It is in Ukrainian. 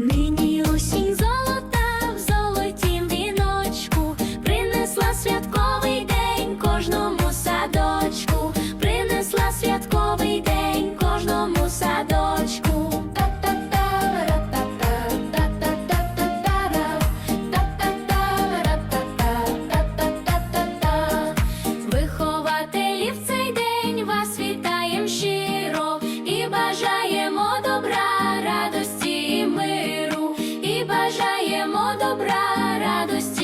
Нині осінь золота в золотім віночку, принесла святковий день кожному садочку, принесла святковий день. Бажаємо добра радості.